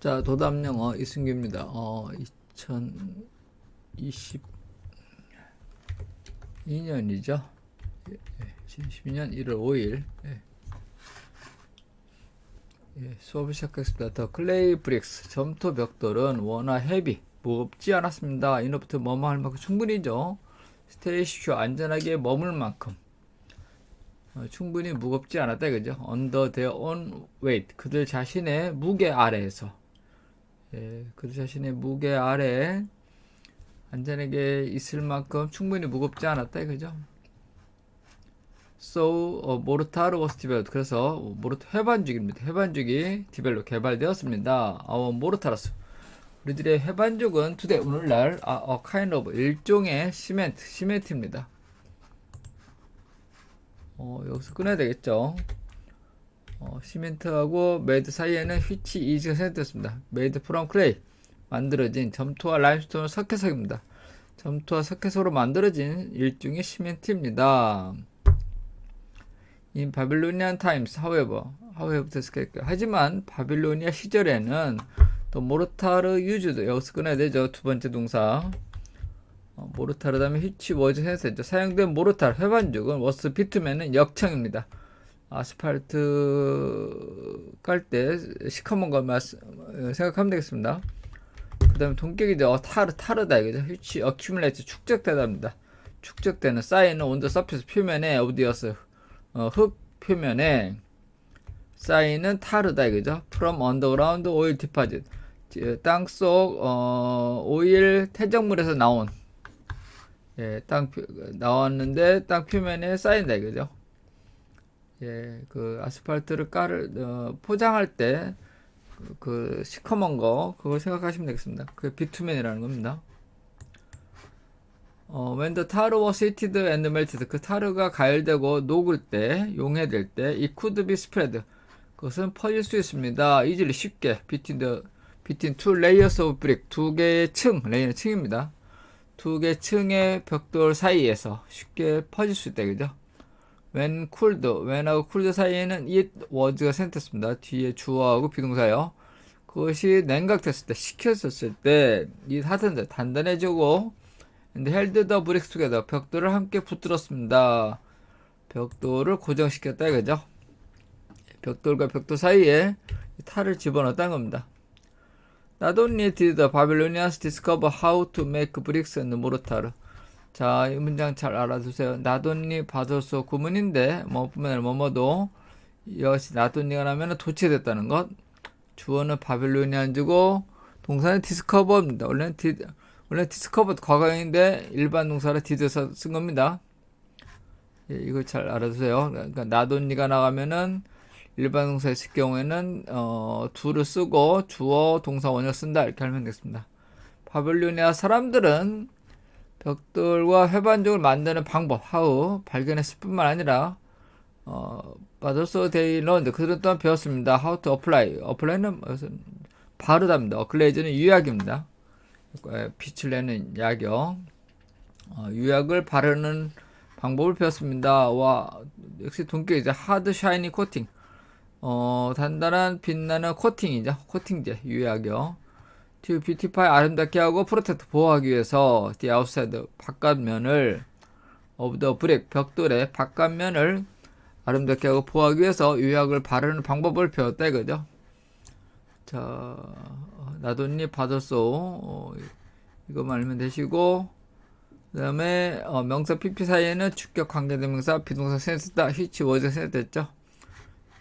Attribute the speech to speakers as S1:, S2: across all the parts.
S1: 자, 도담 영어 이승규입니다. 어, 2022년이죠. 예, 2022년 1월 5일. 예. 예, 수업을 시작하겠습니다. 더 클레이 브릭스 점토 벽돌은 워낙 헤비 무겁지 않았습니다. 이너부터 뭐뭐 할 만큼 충분히죠. 스테이시큐 안전하게 머물 만큼 어, 충분히 무겁지 않았다 그죠? Under their own weight 그들 자신의 무게 아래에서 예, 그들 자신의 무게 아래 안전하게 있을 만큼 충분히 무겁지 않았다 그죠? So 어, 모르타르 was developed. 그래서 모르타 해반죽입니다. 해반죽이 디벨로 개발되었습니다. Our 모르타르스. 우리들의 해반죽은 today 오늘날 아, a kind of 일종의 시멘트, 시멘트입니다. 어, 여기서 끊어야 되겠죠. 어, 시멘트하고 메이드 사이에는 휘치 이즈가 생겼습니다. 메이드 프롬 클레이 만들어진 점토와 라임스톤 석회석입니다. 점토와 석회석으로 만들어진 일종의 시멘트입니다. In Babylonian times, however, however, 하지만 바빌로니아 시절에는 또 모르타르 유즈도 여기서 끊어야 되죠. 두 번째 동사. 어, 모르타르 다음에 휘치 워즈 해서죠. 사용된 모르타르 회반죽은 워스 비투맨은 역청입니다. 아스팔트 깔 때 시커먼 어, 생각하면 되겠습니다. 그 다음에 동격이죠. 어, 타르, 타르다 이거죠. 휘치 어큐뮬레이트 축적되답니다. 축적되는 쌓이는 온도 서피스 표면에 어디였어요? 어, 흙 표면에 쌓이는 타르다 이거죠. From underground oil deposit. 땅속 어, 오일 퇴적물에서 나온 예, 땅 표, 나왔는데 땅 표면에 쌓인다 이거죠. 예, 그 아스팔트를 깔을 어, 포장할 때 그 시커먼 거 그걸 생각하시면 되겠습니다. 그게 비투맨이라는 겁니다. 어, when the tar was heated and melted 그 타르가 가열되고 녹을 때 용해될 때 it could be spread 그것은 퍼질 수 있습니다. easily 쉽게 between the between two layers of brick 두 개의 층 레이는 층입니다. 두 개 층의 벽돌 사이에서 쉽게 퍼질 수 있다 그죠? When cooled when하고 cooled 사이에는 it was가 생겼습니다. 뒤에 주어하고 비동사요. 그것이 냉각됐을 때 식혔었을 때 이 하든데 단단해지고 근데 헬드 더 브릭스 투게더 벽돌을 함께 붙들었습니다. 벽돌을 고정시켰다 이거죠. 벽돌과 벽돌 사이에 탈을 집어넣었다는 겁니다. Not only did the Babylonians discover how to make bricks and mortar. 자, 이 문장 잘 알아두세요. Only 받아서 구문인데 뭐뿐만 아니라 뭐뭐도 not only가 나면 도취됐다는 것. 주어는 바빌로니안주고 동사는 discover입니다. 원래는 디, 원래 디스커버 과거형인데 일반 동사를 디드에서 쓴 겁니다. 예, 이걸 잘 알아두세요. 그러니까 나돈니가 나가면은 일반 동사 있을 경우에는 어, 두를 쓰고 주어 동사 원형 쓴다 이렇게 하면 되겠습니다. 바빌로니아 사람들은 벽돌과 회반죽을 만드는 방법 하우 발견했을 뿐만 아니라 어, 받아서 they learned 그들은 또한 배웠습니다. how to apply apply는 무슨 바르답니다. 글레이즈는 유약입니다. 빛을 내는 약이요. 어, 유약을 바르는 방법을 배웠습니다. 와, 역시 동격이죠. 하드 샤이니 코팅. 어, 단단한 빛나는 코팅이죠. 코팅제, 유약이요. To beautify 아름답게 하고 프로텍트 보호하기 위해서 the outside 바깥면을 of the brick 벽돌의 바깥면을 아름답게 하고 보호하기 위해서 유약을 바르는 방법을 배웠다 이거죠. 자, 나돈니 받았소. 어, 이거만 알면 되시고, 그 다음에, 어, 명사 PP 사이에는 주격 관계대명사, 비동사 센스다, 히치 워즈 센스 됐죠?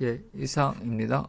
S1: 예, 이상입니다.